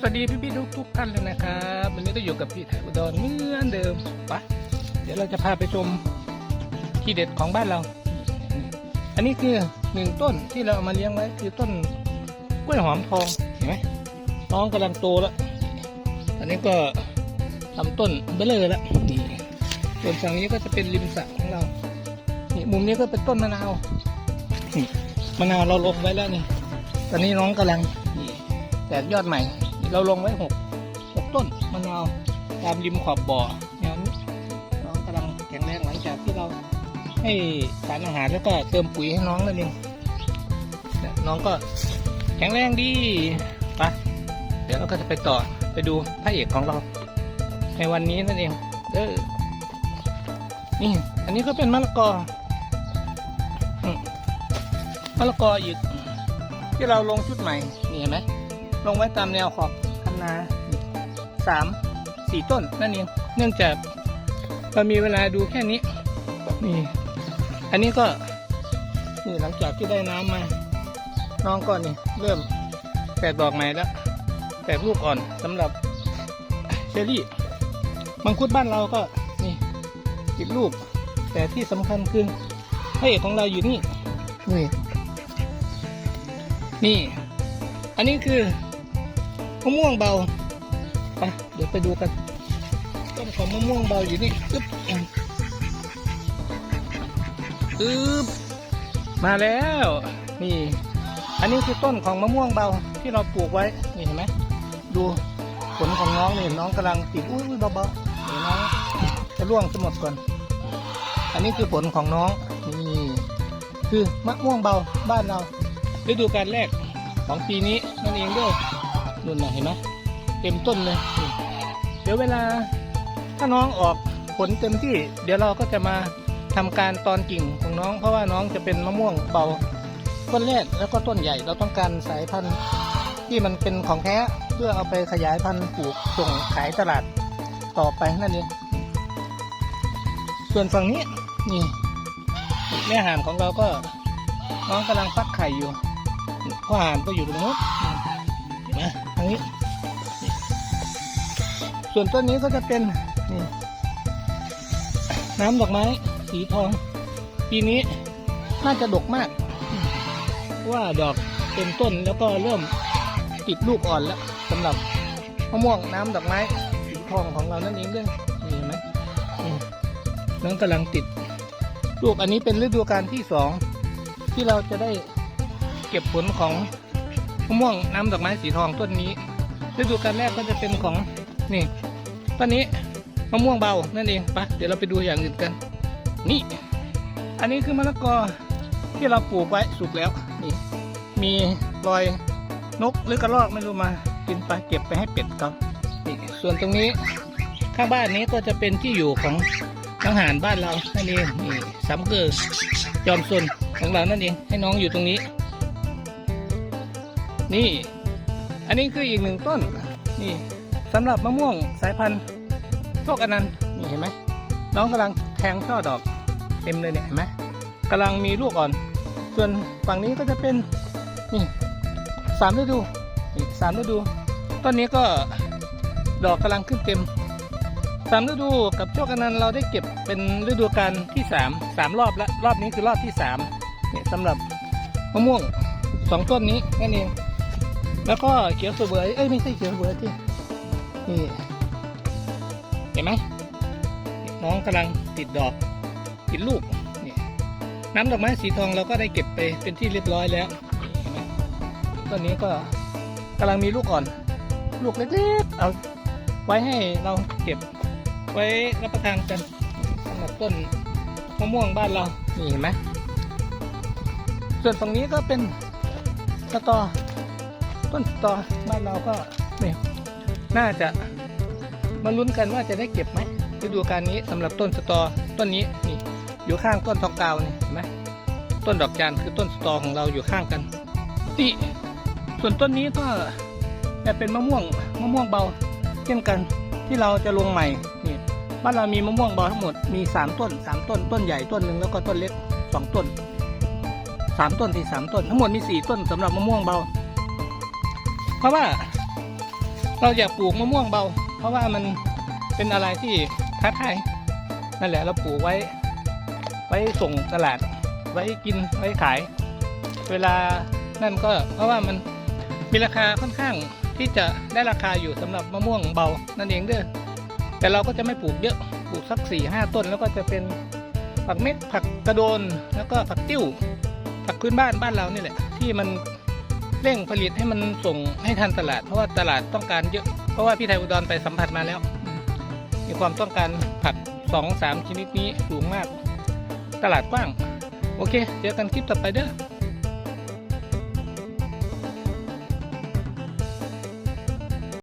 สวัสดีพี่พี่ๆทุกทุกท่านเลยนะครับวันนี้ก็อยู่กับพี่ไทยอุดรเหมือนเดิมปะเดี๋ยวเราจะพาไปชมที่เด็ดของบ้านเรา อันนี้คือหนึ่งต้นที่เราเอามาเลี้ยงไว้คือต้นกล้วยหอมทองเห็นไหมน้องกำลังโตแล้วอันนี้ก็ทำต้นเบลเลอร์แล้วนี่ส่วนฝั่งนี้ก็จะเป็นริมสระของเรานี่มุมนี้ก็เป็นต้นมะนาวมะนาวเราลงไว้แล้วนี่ตอนนี้น้องกำลังแตกยอดใหม่ เราลงไว้หกหกต้นมะนาวตามริมขอบบ่อแนวนี้น้องกำลังแข็งแรงหลังจากที่เราให้สารอาหารแล้วก็เติมปุ๋ยให้น้องนั่นเองเนี่ยน้องก็แข็งแรงดีปะเดี๋ยวเราก็จะไปต่อไปดูพระเอกของเรา ในวันนี้นั่นเองเออนี่ อันนี้ก็เป็นมะละกอมมะละกออีกที่เราลงชุดใหม่นี่เห็นไหม ลงไว้ตามแนวขอบคันนาสามสี่ต้นนั่นเองเนื่องจากเรามีเวลาดูแค่นี้นี่ อันนี้ก็นี่หลังจากที่ได้น้ำมาน้องก็นี่เริ่มแตกดอกใหม่แล้วแตกลูกอ่อนสำหรับเชอรี่มังคุดบ้านเราก็นี่ติดลูก แต่ที่สำคัญคือพระเอกของเราอยู่นี่นี่นี่ อันนี้คือ มะม่วงเบาไปเดี๋ยวไปดูกัน ต้นของมะม่วงเบาอยู่นี่อึ๊บอึ๊บมาแล้ว นี่ อันนี้คือต้นของมะม่วงเบาที่เราปลูกไว้ นี่เห็นไหม ดูผลของน้องนี่น้องกำลังติดอุ้ยเบาๆเดี๋ยวน้องจะร่วงจะหมดก่อน อันนี้คือผลของน้องนี่คือมะม่วงเบาบ้านเราฤดูกาลแรกของปีนี้นั่นเองด้วย นุ่นนะเห็นไหมเต็มต้นเลย เดี๋ยวเวลาถ้าน้องออกผลเต็มที่ เดี๋ยวเราก็จะมาทำการตอนกิ่งของน้อง เพราะว่าน้องจะเป็นมะม่วงเบาต้นแรกแล้วก็ต้นใหญ่เราต้องการสายพันธุ์ที่มันเป็นของแท้เพื่อเอาไปขยายพันธุ์ปลูกส่งขายตลาดต่อไปนั่นเองส่วนฝั่งนี้นี่แม่ห่านของเราก็น้องกำลังฟักไข่อยู่พ่อห่านก็อยู่ตรงนู้น นะทางนี้ ส่วนต้นนี้ก็จะเป็นนี่น้ำดอกไม้ สีทอง ปีนี้น่าจะดกมาก ว่าดอกเต็มต้นแล้วก็เริ่มติดลูกอ่อนแล้วสำหรับมะม่วงน้ำดอกไม้สีทองของเรานั่นเองเรื่องนี่เห็นไหมนี่น้องกำลังติดลูกอันนี้เป็นฤดูกาลที่สองที่เราจะได้เก็บผลของ มะม่วงน้ำดอกไม้สีทองต้นนี้ฤดูกาลแรกก็จะเป็นของนี่ต้นนี้มะม่วงเบานั่นเองปะเดี๋ยวเราไปดูอย่างอื่นกัน นี่ อันนี้คือมะละกอที่เราปลูกไว้สุกแล้วนี่มีรอยนกหรือกระรอกไม่รู้มากินไปเก็บไปให้เป็ดเขานี่ส่วนตรงนี้ข้างบ้านนี้ก็จะเป็นที่อยู่ของอาหารบ้านเรานั่นเองนี่สามเกอร์จอมซนของเรานั่นเองให้น้องอยู่ตรงนี้ นี่ อันนี้คืออีกหนึ่งต้น นี่สำหรับมะม่วงสายพันธุ์โชคอนันต์นี่เห็นไหมน้องกำลังแทงช่อดอกเต็มเลยเนี่ยเห็นไหมกำลังมีลูกอ่อน ส่วนฝั่งนี้ก็จะเป็นนี่สามฤดูนี่สามฤดู ต้นนี้ก็ดอกกำลังขึ้นเต็มสามฤดูกับโชคอนันต์เราได้เก็บเป็นฤดูกาลที่สามสามรอบแล้วรอบนี้คือรอบที่สามเนี่ยสำหรับมะม่วงสองต้นนี้นั่นเอง แล้วก็เขียวเสวยเอ้ยไม่ใช่เขียวเสวยที่นี่เห็นไหมน้องกำลังติดดอกติดลูกนี่น้ำดอกไม้สีทองเราก็ได้เก็บไปเป็นที่เรียบร้อยแล้วเห็นไหมต้นนี้ก็กำลังมีลูกอ่อน ลูกเล็กๆเอาไว้ให้เราเก็บไว้รับประทานกันสำหรับต้นมะม่วงบ้านเรานี่เห็นไหมส่วนฝั่งนี้ก็เป็นสตอ ต้นสตอบ้านเราก็นี่น่าจะมาลุ้นกันว่าจะได้เก็บไหมฤดูกาลนี้สำหรับต้นสตอต้นนี้นี่ อยู่ข้างต้นทองกาวนี่เห็นไหมต้นดอกจานคือต้นสตอของเราอยู่ข้างกันนี่ส่วนต้นนี้ก็จะเป็นมะม่วงมะม่วงเบาเช่นกันที่เราจะลงใหม่นี่บ้านเรามีมะม่วงเบาทั้งหมดมีสามต้นสามต้น ต้นใหญ่ต้นหนึ่งแล้วก็ต้นเล็กสองต้นสามต้นที่สามต้น ทั้งหมดมีสี่ต้นสำหรับมะม่วงเบา เพราะว่าเราอยากปลูกมะม่วงเบา เพราะว่ามันเป็นอะไรที่ท้าทายนั่นแหละเราปลูกไว้ ไว้ส่งตลาด ไว้กินไว้ขาย เวลานั่นก็เพราะว่ามันมีราคาค่อนข้างที่จะได้ราคาอยู่สำหรับมะม่วงเบานั่นเองเด้อแต่เราก็จะไม่ปลูกเยอะปลูกสักสี่ห้าต้น แล้วก็จะเป็นผักเม็ดผักกระโดนแล้วก็ผักติ้วผักพื้นบ้านบ้านเรานี่แหละ ที่มัน เร่งผลิตให้มันส่งให้ทันตลาด เพราะว่าตลาดต้องการเยอะ เพราะว่าพี่ไทยอุดรไปสัมผัสมาแล้วมมีความต้องการผักสองสามชนิดนี้สูงมาก ตลาดกว้าง โอเค เจอกันคลิปต่อไปเด้อ